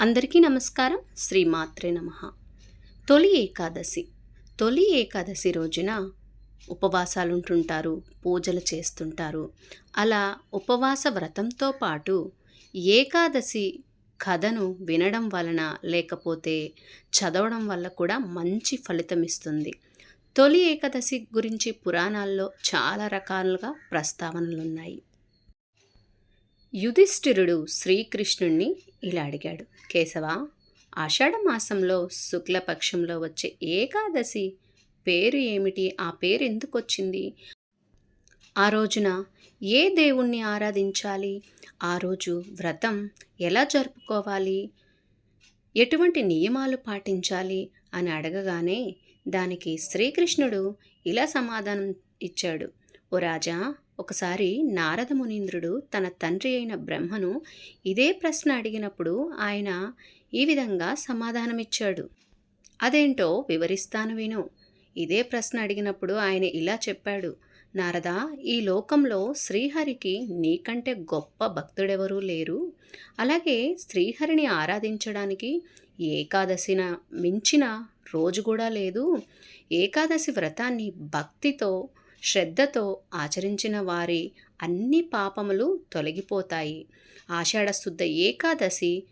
అందరికీ నమస్కారం. శ్రీమాత్రే నమ. తొలి ఏకాదశి. తొలి ఏకాదశి రోజున ఉపవాసాలు ఉంటుంటారు పూజలు చేస్తుంటారు. అలా ఉపవాస వ్రతంతో పాటు ఏకాదశి కథను వినడం వలన లేకపోతే చదవడం వల్ల కూడా మంచి ఫలితం ఇస్తుంది. తొలి ఏకాదశి గురించి పురాణాల్లో చాలా రకాలుగా ప్రస్తావనలు ఉన్నాయి యుధిష్ఠిరుడు శ్రీకృష్ణుణ్ణి ఇలా అడిగాడు. కేశవ ఆషాఢ మాసంలో శుక్లపక్షంలో వచ్చే ఏకాదశి పేరు ఏమిటి? ఆ పేరు ఎందుకు వచ్చింది ఆ రోజున ఏ దేవుణ్ణి ఆరాధించాలి? ఆ రోజు వ్రతం ఎలా జరుపుకోవాలి? ఎటువంటి నియమాలు పాటించాలి? అని అడగగానే దానికి శ్రీకృష్ణుడు ఇలా సమాధానం ఇచ్చాడు. ఓ రాజా ఒకసారి నారద మునీంద్రుడు తన తండ్రి అయిన బ్రహ్మను ఇదే ప్రశ్న అడిగినప్పుడు ఆయన ఈ విధంగా సమాధానమిచ్చాడు. అదేంటో వివరిస్తాను విను ఇదే ప్రశ్న అడిగినప్పుడు ఆయన ఇలా చెప్పాడు. నారద ఈ లోకంలో శ్రీహరికి నీకంటే గొప్ప భక్తుడెవరూ లేరు. అలాగే శ్రీహరిని ఆరాధించడానికి ఏకాదశిన మించిన రోజు కూడా లేదు. ఏకాదశి వ్రతాన్ని భక్తితో శ్రద్ధతో ఆచరించిన వారి అన్ని పాపములు తొలగిపోతాయి. ఆషాఢ శుద్ధ ఏకాదశి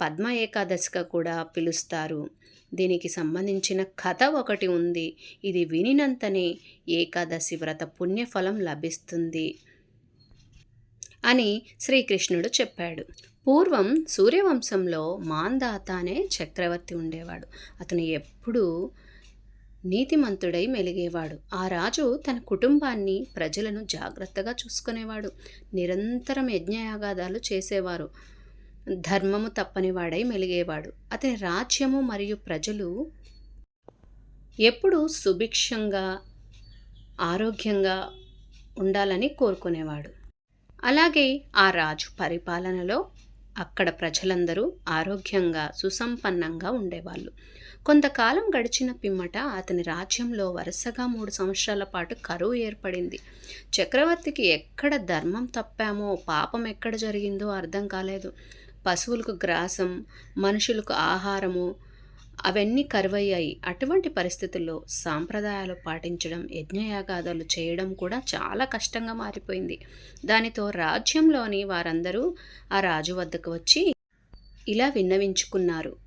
పద్మ ఏకాదశిగా కూడా పిలుస్తారు. దీనికి సంబంధించిన కథ ఒకటి ఉంది. ఇది వినినంతనే ఏకాదశి వ్రత పుణ్యఫలం లభిస్తుంది అని శ్రీకృష్ణుడు చెప్పాడు. పూర్వం సూర్యవంశంలో మాందాత అనే చక్రవర్తి ఉండేవాడు. అతను ఎప్పుడూ నీతిమంతుడై మెలిగేవాడు. ఆ రాజు తన కుటుంబాన్ని ప్రజలను జాగ్రత్తగా చూసుకునేవాడు. నిరంతరం యజ్ఞయాగాదాలు చేసేవారు. ధర్మము తప్పనివాడై మెలిగేవాడు. అతని రాజ్యము మరియు ప్రజలు ఎప్పుడూ సుభిక్షంగా ఆరోగ్యంగా ఉండాలని కోరుకునేవాడు. అలాగే ఆ రాజు పరిపాలనలో అక్కడ ప్రజలందరూ ఆరోగ్యంగా సుసంపన్నంగా ఉండేవాళ్ళు. కొంతకాలం గడిచిన పిమ్మట అతని రాజ్యంలో వరుసగా మూడు సంవత్సరాల పాటు కరువు ఏర్పడింది. చక్రవర్తికి ఎక్కడ ధర్మం తప్పామో పాపం ఎక్కడ జరిగిందో అర్థం కాలేదు. పశువులకు గ్రాసం మనుషులకు ఆహారము అవన్నీ కరువయ్యాయి. అటువంటి పరిస్థితుల్లో సాంప్రదాయాలు పాటించడం యజ్ఞయాగాదాలు చేయడం కూడా చాలా కష్టంగా మారిపోయింది. దానితో రాజ్యంలోని వారందరూ ఆ రాజు వద్దకు వచ్చి ఇలా విన్నవించుకున్నారు.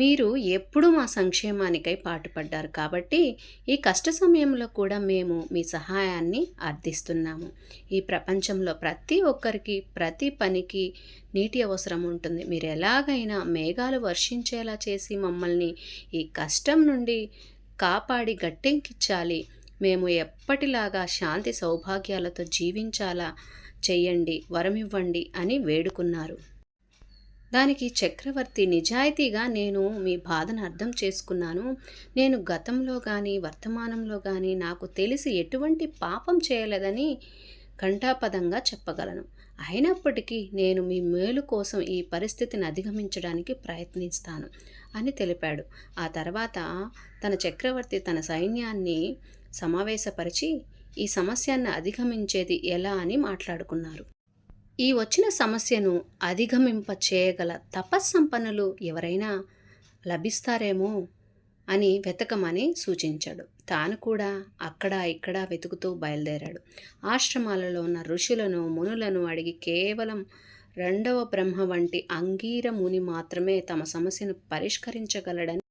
మీరు ఎప్పుడూ మా సంక్షేమానికై పాటుపడ్డారు కాబట్టి ఈ కష్ట సమయంలో కూడా మేము మీ సహాయాన్ని అర్థిస్తున్నాము. ఈ ప్రపంచంలో ప్రతి ఒక్కరికి ప్రతి పనికి నీటి అవసరం ఉంటుంది. మీరు ఎలాగైనా మేఘాలు వర్షించేలా చేసి మమ్మల్ని ఈ కష్టం నుండి కాపాడి గట్టెంకిచ్చాలి. మేము ఎప్పటిలాగా శాంతి సౌభాగ్యాలతో జీవించాలా? చెయ్యండి వరమివ్వండి అని వేడుకున్నారు. దానికి చక్రవర్తి నిజాయితీగా నేను మీ బాధను అర్థం చేసుకున్నాను. నేను గతంలో కానీ వర్తమానంలో కానీ నాకు తెలిసి ఎటువంటి పాపం చేయలేదని ఘంటాపదంగా చెప్పగలను. అయినప్పటికీ నేను మీ మేలు కోసం ఈ పరిస్థితిని అధిగమించడానికి ప్రయత్నిస్తాను అని తెలిపాడు. ఆ తర్వాత తన చక్రవర్తి తన సైన్యాన్ని సమావేశపరిచి ఈ సమస్యను అధిగమించేది ఎలా అని మాట్లాడుకున్నారు. ఈ వచ్చిన సమస్యను అధిగమింప చేయగల తపస్సంపన్నులు ఎవరైనా లభిస్తారేమో అని వెతకమని సూచించాడు. తాను కూడా అక్కడ ఇక్కడ వెతుకుతూ బయలుదేరాడు. ఆశ్రమాలలో ఉన్న ఋషులను మునులను అడిగి కేవలం రెండవ బ్రహ్మ వంటి అంగీర ముని మాత్రమే తమ సమస్యను పరిష్కరించగలడని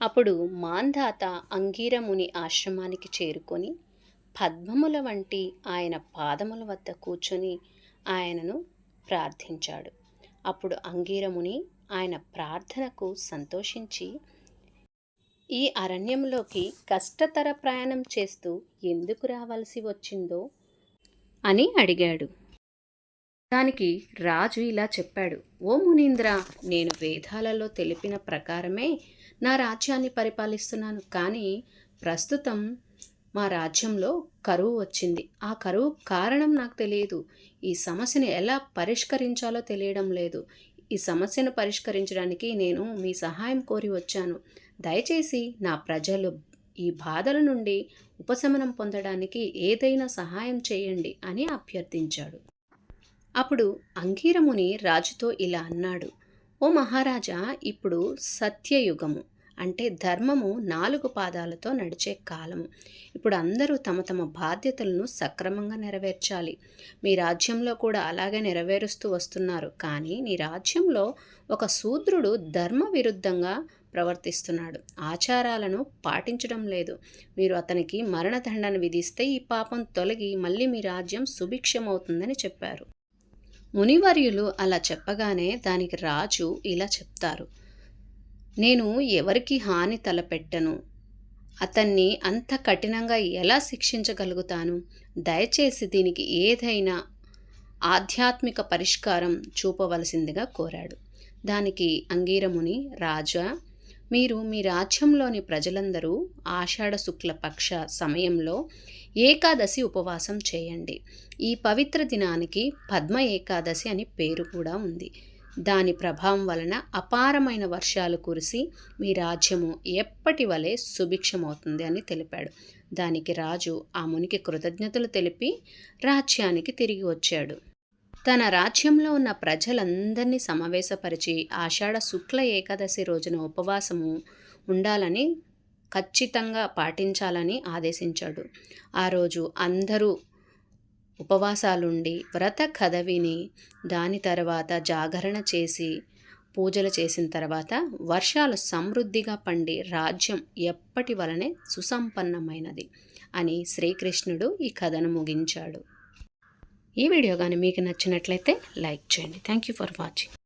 అప్పుడు మాంధాత అంగీర ముని ఆశ్రమానికి చేరుకొని పద్మముల వంటి ఆయన పాదముల వద్ద కూర్చొని ఆయనను ప్రార్థించాడు. అప్పుడు అంగీరముని ఆయన ప్రార్థనకు సంతోషించి ఈ అరణ్యంలోకి కష్టతర ప్రయాణం చేస్తూ ఎందుకు రావాల్సి వచ్చిందో అని అడిగాడు. దానికి రాజు ఇలా చెప్పాడు ఓ మునీంద్ర నేను వేదాలలో తెలిపిన ప్రకారమే నా రాజ్యాన్ని పరిపాలిస్తున్నాను. కానీ ప్రస్తుతం మా రాజ్యంలో కరువు వచ్చింది. ఆ కరువు కారణం నాకు తెలియదు. ఈ సమస్యను ఎలా పరిష్కరించాలో తెలియడం లేదు. ఈ సమస్యను పరిష్కరించడానికి నేను మీ సహాయం కోరి వచ్చాను. దయచేసి నా ప్రజలు ఈ బాధల నుండి ఉపశమనం పొందడానికి ఏదైనా సహాయం చేయండి అని అభ్యర్థించాడు. అప్పుడు అంగీరముని రాజుతో ఇలా అన్నాడు. ఓ మహారాజా ఇప్పుడు సత్యయుగము. అంటే ధర్మము నాలుగు పాదాలతో నడిచే కాలము ఇప్పుడు అందరూ తమ తమ బాధ్యతలను సక్రమంగా నెరవేర్చాలి. మీ రాజ్యంలో కూడా అలాగే నెరవేరుస్తూ వస్తున్నారు. కానీ నీ రాజ్యంలో ఒక శూద్రుడు ధర్మ విరుద్ధంగా ప్రవర్తిస్తున్నాడు. ఆచారాలను పాటించడం లేదు. మీరు అతనికి మరణదండను విధిస్తే ఈ పాపం తొలగి మళ్ళీ మీ రాజ్యం సుభిక్షమవుతుందని చెప్పారు. మునివర్యులు అలా చెప్పగానే దానికి రాజు ఇలా చెప్తారు. నేను ఎవరికి హాని తలపెట్టను? అతన్ని అంత కఠినంగా ఎలా శిక్షించగలుగుతాను? దయచేసి దీనికి ఏదైనా ఆధ్యాత్మిక పరిష్కారం చూపవలసిందిగా కోరాడు. దానికి అంగీరముని రాజా మీరు మీ రాజ్యంలోని ప్రజలందరూ ఆషాఢ శుక్ల పక్ష సమయంలో ఏకాదశి ఉపవాసం చేయండి. ఈ పవిత్ర దినానికి పద్మ ఏకాదశి అని పేరు కూడా ఉంది. దాని ప్రభావం వలన అపారమైన వర్షాలు కురిసి మీ రాజ్యము ఎప్పటి వలె సుభిక్షమవుతుంది అని తెలిపాడు. దానికి రాజు ఆ మునికి కృతజ్ఞతలు తెలిపి రాజ్యానికి తిరిగి వచ్చాడు. తన రాజ్యంలో ఉన్న ప్రజలందరినీ సమావేశపరిచి ఆషాఢ శుక్ల ఏకాదశి రోజున ఉపవాసము ఉండాలని ఖచ్చితంగా పాటించాలని ఆదేశించాడు. ఆ రోజు అందరూ ఉపవాసాలుండి వ్రత కథ విని దాని తర్వాత జాగరణ చేసి పూజలు చేసిన తర్వాత వర్షాలు సమృద్ధిగా పండి రాజ్యం ఎప్పటి వలనే సుసంపన్నమైనది అని శ్రీకృష్ణుడు ఈ కథను ముగించాడు. ఈ వీడియో కానీ మీకు నచ్చినట్లయితే లైక్ చేయండి. Thank you for watching.